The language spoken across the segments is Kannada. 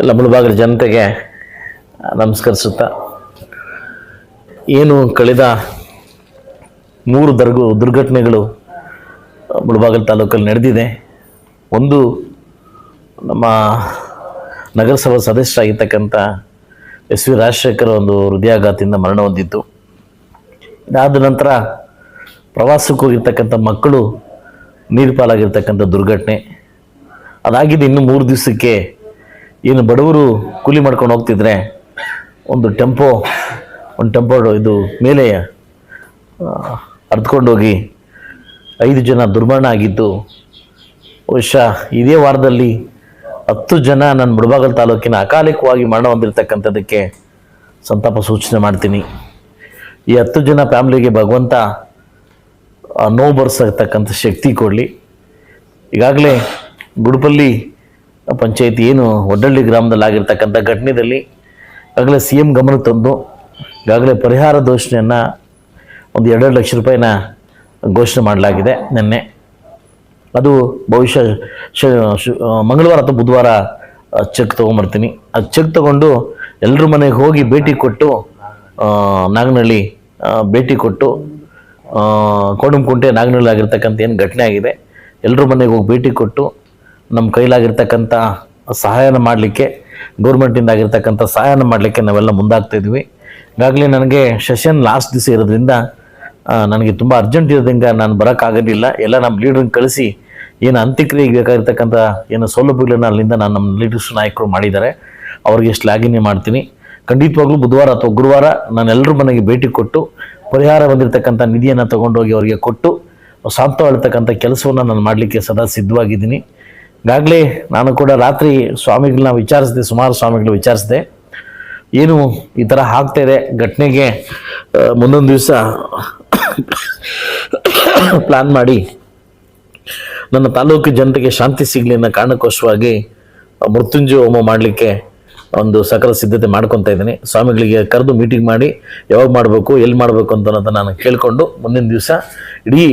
ಎಲ್ಲ ಜನತೆಗೆ ನಮಸ್ಕರಿಸುತ್ತಾ, ಏನು ಕಳೆದ ಮೂರು ದರ್ಗು ದುರ್ಘಟನೆಗಳು ಮುಳುಬಾಗಿಲು ತಾಲೂಕಲ್ಲಿ ನಡೆದಿದೆ. ಒಂದು ನಮ್ಮ ನಗರಸಭಾ ಸದಸ್ಯರಾಗಿರ್ತಕ್ಕಂಥ ಎಸ್ ವಿ ರಾಜಶೇಖರ್ ಒಂದು ಹೃದಯಾಘಾತದಿಂದ ಮರಣ ಹೊಂದಿತ್ತು ಇದಾದ ನಂತರ ಪ್ರವಾಸಕ್ಕೆ ಹೋಗಿರ್ತಕ್ಕಂಥ ಮಕ್ಕಳು ನೀರು ಪಾಲಾಗಿರ್ತಕ್ಕಂಥ ದುರ್ಘಟನೆ. ಅದಾಗಿದೆ ಇನ್ನು ಮೂರು ದಿವಸಕ್ಕೆ ಏನು ಬಡವರು ಕೂಲಿ ಮಾಡ್ಕೊಂಡು ಹೋಗ್ತಿದ್ರೆ ಒಂದು ಟೆಂಪೋ ಒಂದು ಟೆಂಪೋ ಇದು ಮೇಲೆ ಹರಿದ್ಕೊಂಡೋಗಿ ಐದು ಜನ ದುರ್ಮರಣ ಆಗಿದ್ದು, ಬಹುಶಃ ಇದೇ ವಾರದಲ್ಲಿ ಹತ್ತು ಜನ ನನ್ನ ಮುಳಬಾಗಲ್ ತಾಲೂಕಿನ ಅಕಾಲಿಕವಾಗಿ ಮರಣ ಹೊಂದಿರತಕ್ಕಂಥದ್ದಕ್ಕೆ ಸಂತಾಪ ಸೂಚನೆ ಮಾಡ್ತೀನಿ. ಈ ಹತ್ತು ಜನ ಫ್ಯಾಮ್ಲಿಗೆ ಭಗವಂತ ನೋವು ಬರ್ಸತಕ್ಕಂಥ ಶಕ್ತಿ ಕೊಡಲಿ. ಈಗಾಗಲೇ ಗುಡುಪಲ್ಲಿ ಪಂಚಾಯತಿ ಏನು ಒಡ್ಡಳ್ಳಿ ಗ್ರಾಮದಲ್ಲಿ ಆಗಿರ್ತಕ್ಕಂಥ ಘಟನೆಯಲ್ಲಿ ಈಗಾಗಲೇ ಸಿ ಎಂ ಗಮನಕ್ಕೆ ತಂದು, ಈಗಾಗಲೇ ಪರಿಹಾರ ಘೋಷಣೆಯನ್ನು ಒಂದು ಎರಡೆರಡು ಲಕ್ಷ ರೂಪಾಯಿನ ಘೋಷಣೆ ಮಾಡಲಾಗಿದೆ ನಿನ್ನೆ. ಅದು ಬಹುಶಃ ಮಂಗಳವಾರ ಅಥವಾ ಬುಧವಾರ ಚೆಕ್ ತೊಗೊಂಬರ್ತೀನಿ ಆ ಚೆಕ್ ತೊಗೊಂಡು ಎಲ್ಲರ ಮನೆಗೆ ಹೋಗಿ ಭೇಟಿ ಕೊಟ್ಟು ನಾಗನಹಳ್ಳಿ ಭೇಟಿ ಕೊಟ್ಟು ಕೋಡಂಕುಂಟೆ ನಾಗನಹಳ್ಳಿ ಆಗಿರ್ತಕ್ಕಂಥ ಏನು ಘಟನೆ ಆಗಿದೆ, ಎಲ್ಲರ ಮನೆಗೆ ಹೋಗಿ ಭೇಟಿ ಕೊಟ್ಟು ನಮ್ಮ ಕೈಲಾಗಿರ್ತಕ್ಕಂಥ ಸಹಾಯನ ಮಾಡಲಿಕ್ಕೆ ಗೌರ್ಮೆಂಟಿಂದ ಆಗಿರ್ತಕ್ಕಂಥ ಸಹಾಯನ ಮಾಡಲಿಕ್ಕೆ ನಾವೆಲ್ಲ ಮುಂದಾಗ್ತಾ ಇದ್ದೀವಿ. ಈಗಾಗಲೇ ನನಗೆ ಸೆಷನ್ ಲಾಸ್ಟ್ ದಿವಸ ಇರೋದ್ರಿಂದ ನನಗೆ ತುಂಬ ಅರ್ಜೆಂಟ್ ಇರೋದ್ರಿಂದ ನಾನು ಬರೋಕ್ಕಾಗೋದಿಲ್ಲ. ಎಲ್ಲ ನಮ್ಮ ಲೀಡ್ರನ್ನ ಕಳಿಸಿ ಏನು ಅಂತ್ಯಕ್ರಿಯೆಗೆ ಬೇಕಾಗಿರ್ತಕ್ಕಂಥ ಏನು ಸೌಲಭ್ಯಗಳನ್ನ ಅಲ್ಲಿಂದ ನಾನು ನಮ್ಮ ಲೀಡರ್ಸ್ ನಾಯಕರು ಮಾಡಿದ್ದಾರೆ, ಅವ್ರಿಗೆ ಶ್ಲಾಘನೆ ಮಾಡ್ತೀನಿ. ಖಂಡಿತವಾಗ್ಲೂ ಬುಧವಾರ ಅಥವಾ ಗುರುವಾರ ನಾನು ಎಲ್ಲರ ಮನೆಗೆ ಭೇಟಿ ಕೊಟ್ಟು, ಪರಿಹಾರ ಬಂದಿರತಕ್ಕಂಥ ನಿಧಿಯನ್ನು ತಗೊಂಡೋಗಿ ಅವರಿಗೆ ಕೊಟ್ಟು ಸಾಂತ್ವಳ್ತಕ್ಕಂಥ ಕೆಲಸವನ್ನು ನಾನು ಮಾಡಲಿಕ್ಕೆ ಸದಾ ಸಿದ್ಧವಾಗಿದ್ದೀನಿ. ಈಗಾಗಲೇ ನಾನು ಕೂಡ ರಾತ್ರಿ ಸ್ವಾಮಿಗಳನ್ನ ವಿಚಾರಿಸಿದೆ, ಸುಮಾರು ಸ್ವಾಮಿಗಳು ವಿಚಾರಿಸಿದೆ. ಏನು ಈ ಥರ ಆಗ್ತಾ ಇದೆ, ಘಟನೆಗೆ ಮುಂದೊಂದು ದಿವಸ ಪ್ಲಾನ್ ಮಾಡಿ ನನ್ನ ತಾಲೂಕು ಜನತೆಗೆ ಶಾಂತಿ ಸಿಗಲಿ ಅನ್ನೋ ಕಾರಣಕ್ಕೋಸ್ಕರವಾಗಿ ಮೃತ್ಯುಂಜಯ ಹೋಮ ಮಾಡಲಿಕ್ಕೆ ಒಂದು ಸಕಲ ಸಿದ್ಧತೆ ಮಾಡ್ಕೊತಾ ಇದ್ದೀನಿ. ಸ್ವಾಮಿಗಳಿಗೆ ಕರೆದು ಮೀಟಿಂಗ್ ಮಾಡಿ ಯಾವಾಗ ಮಾಡಬೇಕು ಎಲ್ಲಿ ಮಾಡಬೇಕು ಅಂತ ನಾನು ಕೇಳಿಕೊಂಡು ಮುಂದಿನ ದಿವಸ ಇಡೀ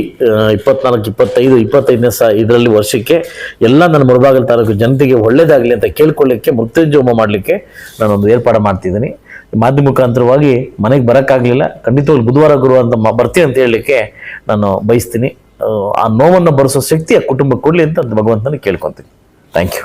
ಇಪ್ಪತ್ನಾಲ್ಕು ಇಪ್ಪತ್ತೈದು ಇಪ್ಪತ್ತೈದನೇ ಸಹ ಇದರಲ್ಲಿ ವರ್ಷಕ್ಕೆ ಎಲ್ಲ ನನ್ನ ಮುಳಬಾಗಲ್ ತಾಲೂಕು ಜನತೆಗೆ ಒಳ್ಳೇದಾಗಲಿ ಅಂತ ಕೇಳ್ಕೊಳ್ಳಿಕ್ಕೆ ಮೃತ್ಯುಂಜಯ ಹೋಮ ಮಾಡಲಿಕ್ಕೆ ನಾನೊಂದು ಏರ್ಪಾಡು ಮಾಡ್ತಿದ್ದೀನಿ. ಮಾಧ್ಯಮ ಮುಖಾಂತರವಾಗಿ ಮನೆಗೆ ಬರೋಕ್ಕಾಗಲಿಲ್ಲ. ಖಂಡಿತವಾಗಿ ಬುಧವಾರ ಗುರು ಅಂತ ಬರ್ತೀನಿ ಅಂತ ಹೇಳಲಿಕ್ಕೆ ನಾನು ಬಯಸ್ತೀನಿ. ಆ, ನೋವನ್ನು ಭರಿಸೋ ಶಕ್ತಿ ಆ ಕುಟುಂಬಕ್ಕೆ ಕೊಡಲಿ ಅಂತ ಭಗವಂತನ ಕೇಳ್ಕೊತೀನಿ. Thank you